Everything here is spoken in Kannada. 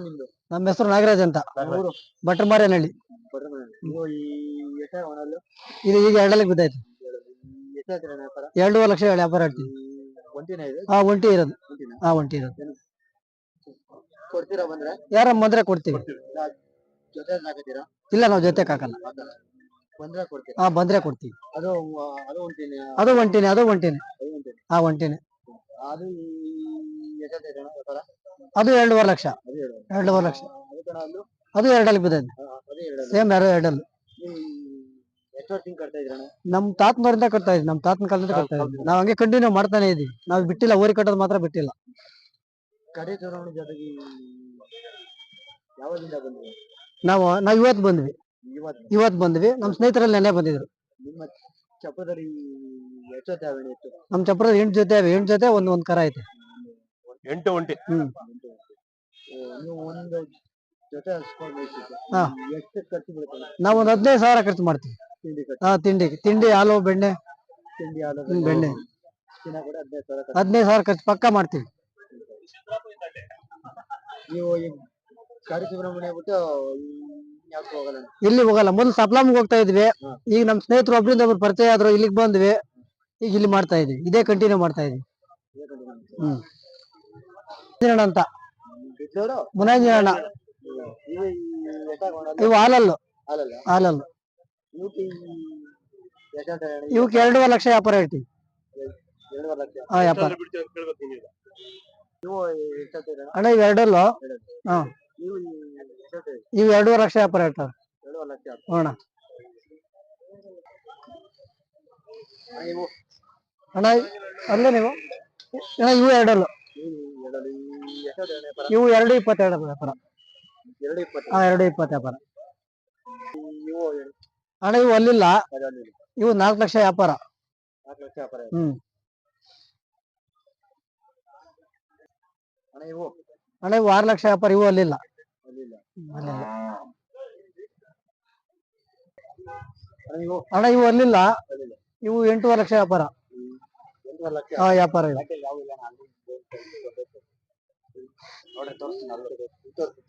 ನಿಮ್ದು? ನಮ್ಮ ಹೆಸರು ನಾಗರಾಜ್ ಅಂತ. ಊರು ಭಟ್ರಮಾರೇನಹಳ್ಳಿ ನೀವು ಈ ಒಣಲು ಇದು ಈಗ ಎರಡಲ್ಲಿಗೆ ಬಿದ್ದೈತೆ ಎಷ್ಟು ವ್ಯಾಪಾರ? ಎರಡೂವರೆ ಲಕ್ಷ ಹೇಳಿ ವ್ಯಾಪಾರ ಆಡ್ತೀವಿ ಒಂಟಿನ ಇದೆ? ಹಾ ಒಂಟಿ ಇರೋದು. ಒಂಟಿನ? ಹಾ ಒಂಟಿ ಇರೋದು. ಕೊಡ್ತೀರಾ ಬಂದ್ರೆ? ಯಾರ ಬಂದ್ರೆ ಕೊಡ್ತೀವಿ. ಜೊತೆ ಇಲ್ಲ ನಾವು ಜೊತೆ ಹಾಕಲ್ಲ ಬಂದ್ರೆ ಕೊಡ್ತೀರಾ? ಹಾ ಬಂದ್ರೆ ಕೊಡ್ತೀವಿ. ಅದು ಆ, ಅದು ಒಂಟಿನ? ಅದು ಒಂಟಿನೇ ಅದು ಒಂಟಿನೇ. ಅದು ಒಂಟಿನ. ಹಾ ಒಂಟಿನೇ. ಅದು ವ್ಯಾಪಾರ? ಅದು ಎರಡೂವರೆ ಲಕ್ಷ. ಎರಡೂವರೆ ಲಕ್ಷ. ಅದು ಎರಡಲ್ಲಿ ಬಿದ್ದೈತೆ ಸೇಮ್ ಎರಡು ಎರಡಲ್ಲಿ. ನಮ್ ತಾತನವರಿಂದ ಕಟ್ತಾ ಇದ್ವಿ ನಮ್ ತಾತನ ಕಾಲದಿಂದ ಕಟ್ತಾ ಇದ್ವಿ. ನಾವ್ ಹಂಗೆ ಕಂಟಿನ್ಯೂ ಮಾಡ್ತಾನೆ ಇದೀವಿ. ನಾವ್ ಬಿಟ್ಟಿಲ್ಲ ಓರಿ ಕಟ್ಟೋದು ಮಾತ್ರ ಬಿಟ್ಟಿಲ್ಲ. ನಾವ್ ನಾವು ನಾವ್ ಇವತ್ತು ಬಂದ್ವಿ. ಇವತ್ ಇವತ್ತು ಬಂದ್ವಿ. ನಮ್ ಸ್ನೇಹಿತರಲ್ಲಿ ನೆನೆ ಬಂದಿದ್ರು. ನಮ್ ಚಪ್ರದ ಎಂಟು ಜೊತೆ ಅವೆ ಎಂಟು ಜೊತೆ ಒಂದ್ ಒಂದ್ ಕರ ಐತೆ. ಎಂಟು ಒಂಟಿ. ಹ್ಮ್. ನೀವು ಒಂದು ಜೊತೆ. ಎಷ್ಟು ಖರ್ಚು ನಾವ್ ಒಂದ್ ಹದಿನೈದು ಸಾವಿರ ಖರ್ಚು ಮಾಡ್ತೀವಿ. ತಿಂಡಿ ಖರ್ಚು. ಹಾ ತಿಂಡಿ ತಿಂಡಿ ಹಾಲು ಬೆಣ್ಣೆ. ತಿಂಡಿ ಆಲೂ ಹ್ಮ್, ಬೆಣ್ಣೆ. ದಿನ ಕೂಡ ಹದಿನೈದು ಸಾವಿರ ಖರ್ಚು. ಹದಿನೈದು ಸಾವಿರ ಖರ್ಚು ಪಕ್ಕ ಮಾಡ್ತೀವಿ. ನೀವು ಈ ಕಾಡಿ ಸುಬ್ರಹ್ಮಣ್ಯ ಬಿಟ್ಟು ಯಾಕೆ ಹೋಗಲ್ಲ ಇಲ್ಲಿ ಹೋಗಲ್ಲ. ಮೊದಲು ಸಪ್ಲಾಮ್ಗೆ ಹೋಗ್ತಾ ಇದ್ವಿ. ಹಾ. ಈಗ ನಮ್ ಸ್ನೇಹಿತರು ಒಬ್ರಿಂದ ಒಬ್ರು ಪರಿಚಯ ಆದ್ರು ಇಲ್ಲಿಗೆ ಬಂದ್ವಿ. ಈಗ ಇಲ್ಲಿ ಮಾಡ್ತಾ ಇದೀವಿ. ಇದೇ ಕಂಟಿನ್ಯೂ ಮಾಡ್ತಾ ಇದೀವಿ. ಹ್ಮ್. ಅಂತ? ಬಿದ್ದವರು ಅಣ್ಣ ಇವು ಹಾಲಲ್ಲು. ಹಾಲಲ್ಲ. ಇವಕ್ಕೆ ಎರಡೂವರೆ ಲಕ್ಷ ವ್ಯಾಪಾರ ಹೇಳ್ತೀವಿ. ಹಾ ವ್ಯಾಪಾರ. ಅಣ್ಣ ಇವ್ ಎರಡಲ್ಲು? ಹಾ. ಇವು ಎರಡೂವರೆ ಲಕ್ಷ ವ್ಯಾಪಾರ ಹೇಳ್ತಾರೆ. ನೀವು. ಅಣ್ಣ ಅಲ್ಲೇ ನೀವು? ಅಣ್ಣ ಇವು ಎರಡಲ್ಲು ಇವು ಎರಡು ಇಪ್ಪತ್ತೆರಡು ವ್ಯಾಪಾರ. ಎರಡು ಇಪ್ಪತ್ತು ಹಾ ಎರಡು ಇಪ್ಪತ್ತು ವ್ಯಾಪಾರ. ಅಣ್ಣ ಇವು ಅಲ್ಲಿಲ್ಲ. ಇವು ನಾಲ್ಕು ಲಕ್ಷ ವ್ಯಾಪಾರ. ನಾಲ್ಕು ಲಕ್ಷ ವ್ಯಾಪಾರ ಹ್ಮ್. ಅಣ್ಣ ಇವು? ಅಣ್ಣ ಇವು ಆರು ಲಕ್ಷ ವ್ಯಾಪಾರ ಇವು ಅಲ್ಲಿಲ್ಲ. ಅಣ್ಣ ಇವು? ಅಣ್ಣ ಇವು ಅಲ್ಲಿಲ್ಲ. ಅಲ್ಲಿಲ್ಲ. ಇವು ಎಂಟೂವರೆ ಲಕ್ಷ ವ್ಯಾಪಾರ. ಎಂಟೂವರೆ ಲಕ್ಷ. ಹಾ ವ್ಯಾಪಾರ ಇವು ಯಾಕೆ ಯಾವ ಇಲ್ಲ? ನಾನು ನೋಡ್ರಿ ತೋರಿಸ್ತೀನಿ ಅಲ್ಲಿ ತೋರಿಸಿ.